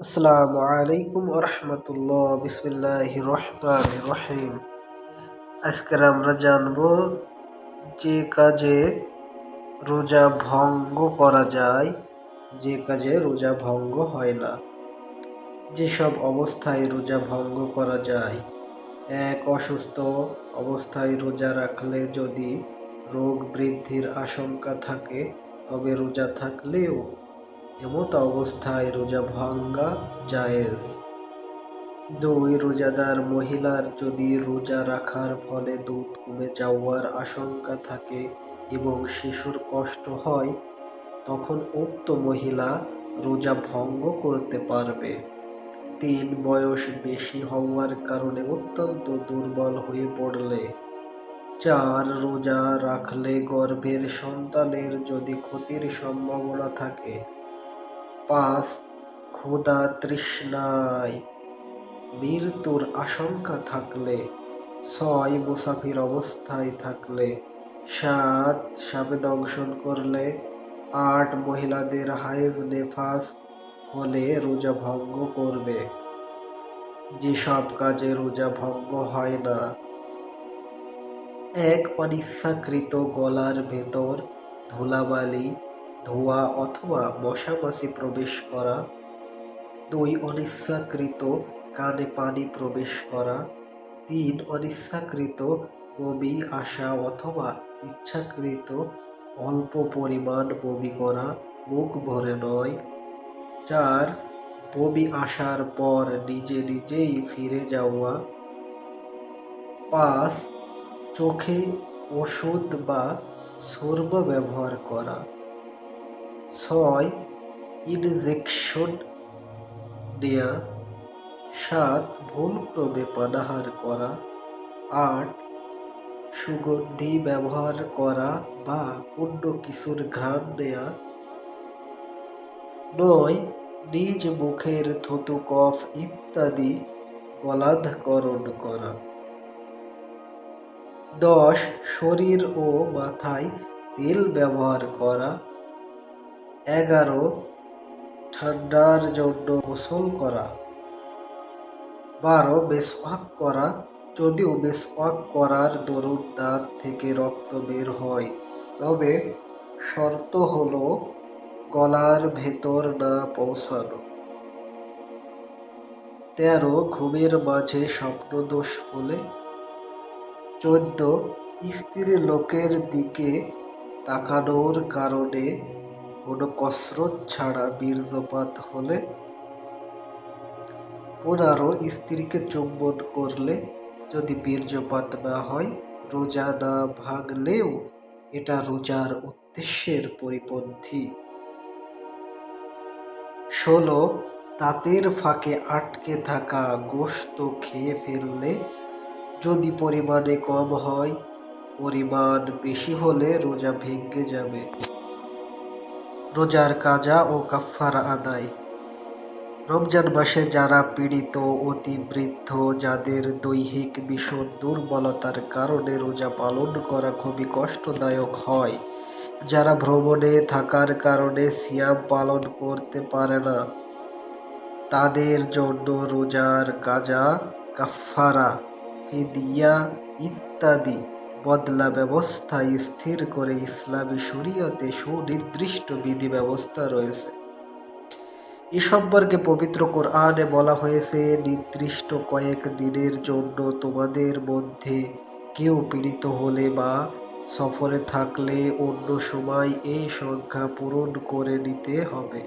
আসসালামু আলাইকুম রহমতুল্লাহ। বিসমিল্লাহ রহমান রহিম। আজকের আমরা জানব যে কাজে রোজা ভঙ্গ করা যায়, যে কাজে রোজা ভঙ্গ হয় না। যেসব অবস্থায় রোজা ভঙ্গ করা যায়, এক অসুস্থ অবস্থায় রোজা রাখলে যদি রোগ বৃদ্ধির আশঙ্কা থাকে, তবে রোজা থাকলেও এমত অবস্থায় রোজা ভাঙ্গা জায়েজ। দুই, রোজাদার মহিলার যদি রোজা রাখার ফলে দুধ কমে যাওয়ার আশঙ্কা থাকে এবং শিশুর কষ্ট হয়, তখন উক্ত মহিলা রোজা ভঙ্গ করতে পারবে। তিন, বয়স বেশি হওয়ার কারণে অত্যন্ত দুর্বল হয়ে পড়লে। চার, রোজা রাখলে গর্ভের সন্তানের যদি ক্ষতির সম্ভাবনা থাকে পাঁচ ক্ষুধা তৃষ্ণায়। মৃত্যুর আশঙ্কা থাকলে, ছয় মুসাফির অবস্থায় থাকলে, সাত সাবে দংশন করলে, আট মহিলাদের হায়েজ নেফাস হলে রোজা ভঙ্গ করবে। যেসব কাজে রোজা ভঙ্গ হয় না, এক অনিচ্ছাকৃত গলার ভেতর ধুলাবালি ধোয়া অথবা মশামাছি প্রবেশ করা, দুই অনিচ্ছাকৃত কানে পানি প্রবেশ করা, তিন অনিচ্ছাকৃত বমি আসা অথবা ইচ্ছাকৃত অল্প পরিমাণ বমি করা মুখ ভরে নয়, চার বমি আসার পর নিজে নিজেই ফিরে যাওয়া, পাঁচ চোখে ওষুধ বা সর্ব ব্যবহার করা। ছয় ইনজেকশন নেয়া সাত ভুলক্রমে পানাহার করা, আট সুগন্ধি ব্যবহার করা বা অন্য কিছুর ঘ্রাণ নেয়া, নয় নিজ মুখের থুতু, কফ ইত্যাদি গলাধকরণ করা, দশ শরীর ও মাথায় তেল ব্যবহার করা এগারো ঠান্ডার জন্য গোসল করা। বারো বেসওয়াক করা। যদিও বেসওয়াক করার দরুন দাঁত থেকে রক্ত বের হয়, তবে শর্ত হল গলার ভেতর না পৌঁছানো। তেরো, ঘুমের মাঝে স্বপ্নদোষ হলে চোদ্দ স্ত্রী লোকের দিকে তাকানোর কারণে কোনো কসরত ছাড়া বীর্যপাত হলে পনেরো স্ত্রীকে চুম্বন করলে যদি বীর্যপাত না হয়, রোজা না ভাঙলেও এটা রোজার উদ্দেশ্যের পরিপন্থী। ষোলো, তাঁতের ফাঁকে আটকে থাকা গোস্ত খেয়ে ফেললে যদি পরিমাণে কম হয়, পরিমাণ বেশি হলে রোজা ভেঙে যাবে। রোজার কাজা ও কাফারা আদায়। রমজান মাসে যারা পীড়িত অতিবৃদ্ধ যাদের দৈহিক ভীষণ দুর্বলতার কারণে রোজা পালন করা খুবই কষ্টদায়ক হয়, যারা ভ্রমণে থাকার কারণে সিয়াম পালন করতে পারে না, তাদের জন্য রোজার কাজা কাফারা ফিদিয়া ইত্যাদি। বদলা ব্যবস্থা স্থির করে ইসলামী শরীয়তে সুনির্দিষ্ট বিধি ব্যবস্থা রয়েছে। এ সম্পর্কে পবিত্র কোরআনে বলা হয়েছে, নির্দিষ্ট কয়েক দিনের জন্য তোমাদের মধ্যে কেউ পীড়িত হলে বা সফরে থাকলে অন্য সময় এই সংখ্যা পূরণ করে নিতে হবে।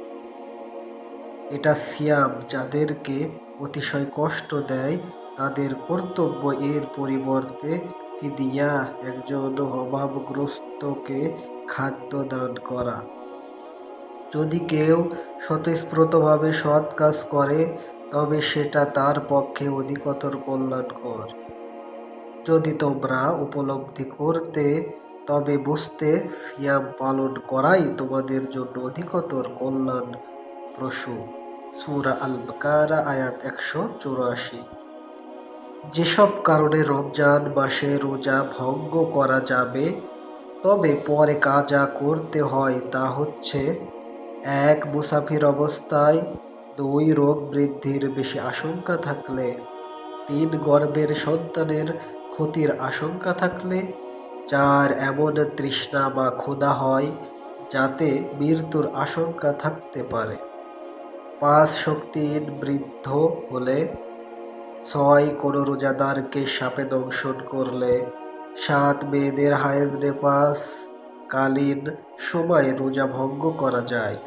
এটা সিয়াম, যাদেরকে অতিশয় কষ্ট দেয়, তাদের কর্তব্য এর পরিবর্তে ফিদিয়া একজন অভাবগ্রস্তকে খাদ্য দান করা? যদি কেউ স্বতঃস্ফূর্তভাবে সৎ কাজ করে, তবে সেটা তার পক্ষে অধিকতর কল্যাণকর। যদি তোমরা উপলব্ধি করতে, তবে বুঝতে সিয়াম পালন করাই তোমাদের জন্য অধিকতর কল্যাণ প্রসূ সুরা আল বাকারা আয়াত একশো চুরাশি। যেসব কারণে রমজান মাসে রোজা ভঙ্গ করা যাবে, তবে পরে কাজা করতে হয় তা হচ্ছে এক মুসাফির অবস্থায় দুই রোগ বৃদ্ধির বেশি আশঙ্কা থাকলে, তিন গর্ভের সন্তানের ক্ষতির আশঙ্কা থাকলে, চার এমন তৃষ্ণা বা ক্ষুধা হয় যাতে মৃত্যুর আশঙ্কা থাকতে পারে। পাঁচ শক্তিহীন বৃদ্ধ হলে ছয় কোনো রোজাদারকে সাপে দংশন করলে, সাত মেয়েদের হায়েজ নেপাস কালীন সময়ে রোজা ভঙ্গ করা যায়।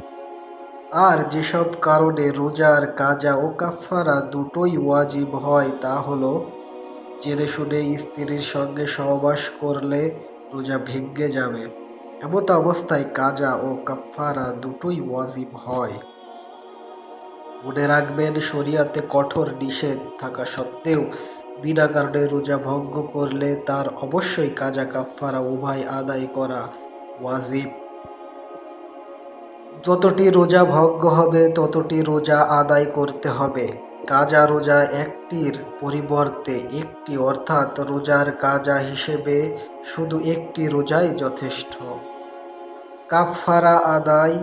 আর যেসব কারণে রোজার কাজা ও কাফারা দুটোই ওয়াজিব হয়, তা হলো, জেনে শুনে স্ত্রীর সঙ্গে সহবাস করলে রোজা ভেঙ্গে যাবে। এমত অবস্থায় কাজা ও কাফারা দুটোই ওয়াজিব হয়। মনে রাখবেন, শরিয়াতে কঠোর নিষেধ থাকা সত্ত্বেও বিনা কারণে রোজা ভঙ্গ করলে তার অবশ্যই কাজা কাফারা উভয় আদায় করা ওয়াজিব। যতটি রোজা ভঙ্গ হবে, ততটি রোজা আদায় করতে হবে। কাজা রোজা একটির পরিবর্তে একটি, অর্থাৎ রোজার কাজা হিসেবে শুধু একটি রোজাই যথেষ্ট। কাফারা আদায়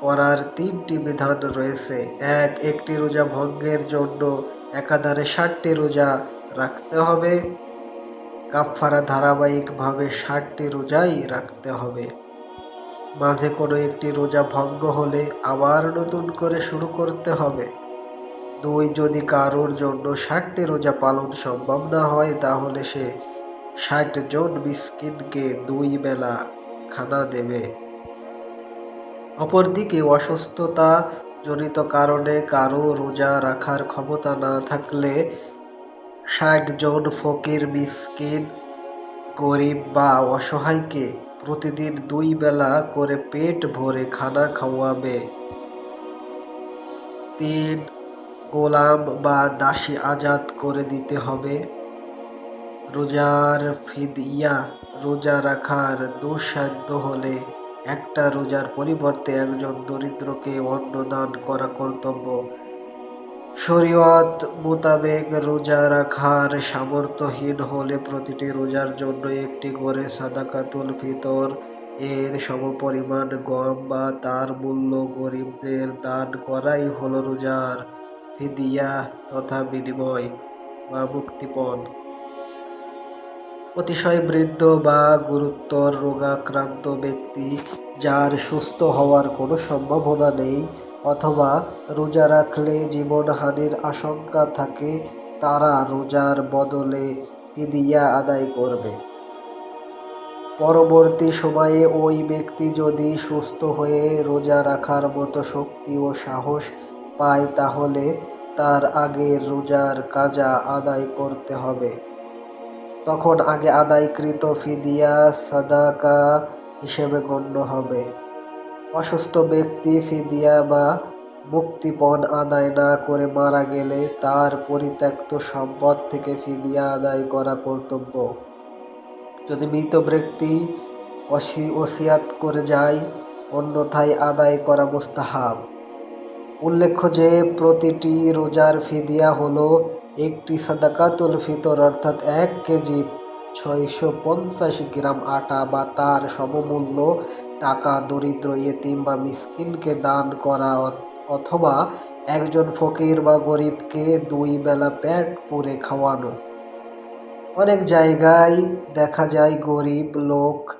করার তিনটি বিধান রয়েছে। এক, একটি রোজা ভঙ্গের জন্য একাধারে ষাটটি রোজা রাখতে হবে। কাফারা ধারাবাহিকভাবে ষাটটি রোজাই রাখতে হবে। মাঝে কোনো একটি রোজা ভঙ্গ হলে আবার নতুন করে শুরু করতে হবে। দুই, যদি কারোর জন্য ষাটটি রোজা পালন সম্ভব না হয়, তাহলে সে ষাট জন মিসকিনকে দুই বেলা খানা দেবে। অপরদিকে অসুস্থতা জনিত কারণে কারও রোজা রাখার ক্ষমতা না থাকলে ষাট জন ফকির, মিসকিন, গরিব বা অসহায়কে প্রতিদিন দুই বেলা করে পেট ভরে খানা খাওয়াবে। তিন, গোলাম বা দাসী আজাদ করে দিতে হবে। রোজার ফিদিয়া, রোজা রাখার দুঃসাধ্য হলে একটা রোজার পরিবর্তে একজন দরিদ্রকে অন্ন দান করা কর্তব্য। শরীয়ত মোতাবেক রোজা রাখার সামর্থ্যহীন হলে প্রতিটি রোজার জন্য একটি করে সাদাকাতুল ফিতর, এর সমপরিমাণ গম বা তার মূল্য গরিবদের দান করাই হলো রোজার ফিদিয়া তথা বিনিময় বা মুক্তিপণ। অতিশয় বৃদ্ধ বা গুরুতর রোগাক্রান্ত ব্যক্তি যার সুস্থ হওয়ার কোনো সম্ভাবনা নেই অথবা রোজা রাখলে জীবনহানির আশঙ্কা থাকে, তারা রোজার বদলে ফিদিয়া আদায় করবে। পরবর্তী সময়ে ওই ব্যক্তি যদি সুস্থ হয়ে রোজা রাখার মতো শক্তি ও সাহস পায়, তাহলে তার আগের রোজার কাজা আদায় করতে হবে। তখন আগে আদায়কৃত ফিদিয়া সাদাকা হিসেবে গণ্য হবে। অসুস্থ ব্যক্তি ফিদিয়া বা মুক্তিপণ আদায় না করে মারা গেলে তার পরিত্যক্ত সম্পদ থেকে ফিদিয়া আদায় করা কর্তব্য। যদি মৃত ব্যক্তি অসি ওসিয়াত করে যায়, অন্যথায় আদায় করা মুস্তাহাব। উল্লেখ্য যে, প্রতিটি রোজার ফিদিয়া হলো একটি সাদাকাতুল ফিতর, অর্থাৎ এক কেজি ছয়শো পঞ্চাশ গ্রাম আটা বা তার সমমূল্য টাকা দরিদ্র, ইয়েতিম বা মিসকিনকে দান করা অথবা একজন ফকির বা গরিবকে দুই বেলা পেট পুরে খাওয়ানো। অনেক জায়গায় দেখা যায় গরিব লোক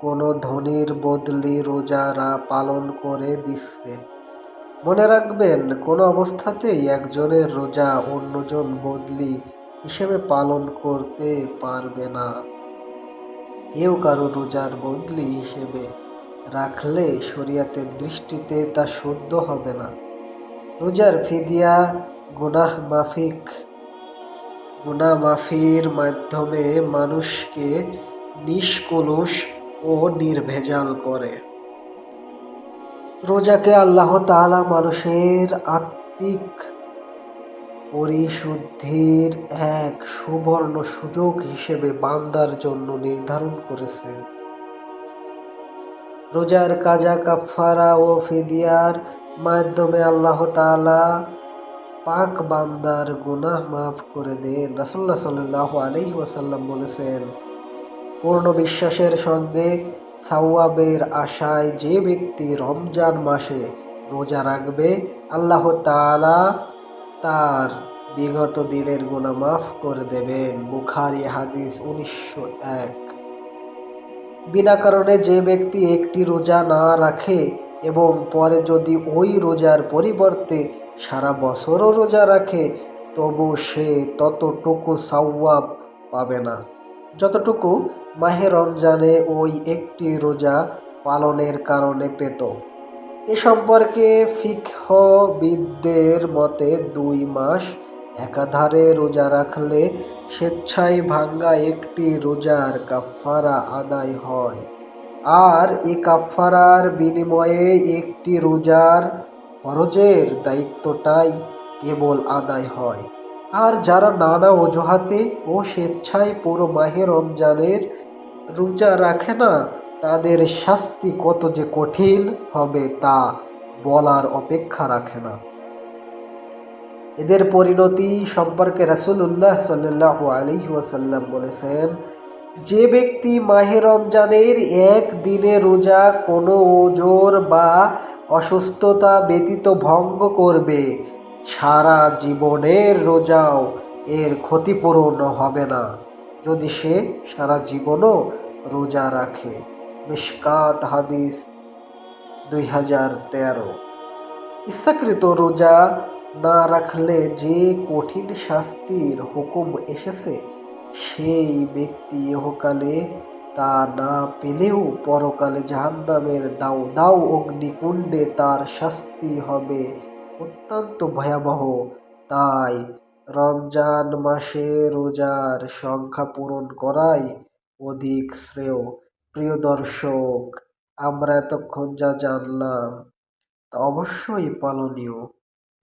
কোনো ধনির বদলি রোজারা পালন করে দিচ্ছে। মনে রাখবেন, কোনো অবস্থাতেই একজনের রোজা অন্যজন বদলি হিসেবে পালন করতে পারবে না। কেউ কারও রোজার বদলি হিসেবে রাখলে শরিয়াতের দৃষ্টিতে তা শুদ্ধ হবে না। রোজার ফিদিয়া, গুনাহ মাফিক, গুনাহ মাফির মাধ্যমে মানুষকে নিষ্কলুষ ও নির্ভেজাল করে। রোজাকে আল্লাহ তালা মানুষের আত্মিক পরিশুদ্ধির এক সুবর্ণ সুযোগ হিসেবে বান্দার জন্য নির্ধারণ করেছেন। রোজার কাজা কাফারা ও ফিদিয়ার মাধ্যমে আল্লাহ তালা পাক বান্দার গুনাহ মাফ করে দেন। রাসুল্লাহ সাল্লাহ আলি ওয়াসাল্লাম বলেছেন, পূর্ণ বিশ্বাসের সঙ্গে সাওয়াবের আশায় যে ব্যক্তি রমজান মাসে রোজা রাখবে, আল্লাহ তাআলা তার বিগত দিনের গুনাহ মাফ করে দেবেন। বুখারি হাদিস উনিশশো এক। বিনা কারণে যে ব্যক্তি একটি রোজা না রাখে এবং পরে যদি ওই রোজার পরিবর্তে সারা বছরও রোজা রাখে, তবু সে ততটুকু সাওয়াব পাবে না। যতটুকু মাহে রমজানে ওই একটি রোজা পালনের কারণে পেত। এ সম্পর্কে ফিকহবিদদের মতে, দুই মাস একাধারে রোজা রাখলে স্বেচ্ছায় ভাঙ্গা একটি রোজার কাফফারা আদায় হয়। আর এই কাফফারার বিনিময়ে একটি রোজার ফরজের দায়িত্বটাই কেবল আদায় হয়। আর যারা নানা অজুহাতে ও স্বেচ্ছায় পুরো মাহে রমজানের রোজা রাখে না, তাদের শাস্তি কত যে কঠিন হবে তা বলার অপেক্ষা রাখে না। এদের পরিণতি সম্পর্কে রাসূলুল্লাহ সাল্লাল্লাহু আলাইহি ওয়াসাল্লাম বলেছেন, যে ব্যক্তি মাহে রমজানের এক দিনে রোজা কোনো ওজোর বা অসুস্থতা ব্যতীত ভঙ্গ করবে সারা জীবনের রোজাও এর ক্ষতিপূরণ হবে না। যদি সে সারা জীবনও রোজা রাখে, মিশকাত হাদিস দুই হাজার তেরো। ইচ্ছাকৃত রোজা না রাখলে যে কঠিন শাস্তির হুকুম এসেছে, সেই ব্যক্তি ইহকালে তা না পেলেও পরকালে জাহান্নামের দাও দাও অগ্নিকুণ্ডে তার শাস্তি হবে অত্যন্ত ভয়াবহ। তাই রমজান মাসে রোজার সংখ্যা পূরণ করাই অধিক শ্রেয়। প্রিয় দর্শক, আমরা এতক্ষণ যা জানলাম তা অবশ্যই পালনীয়।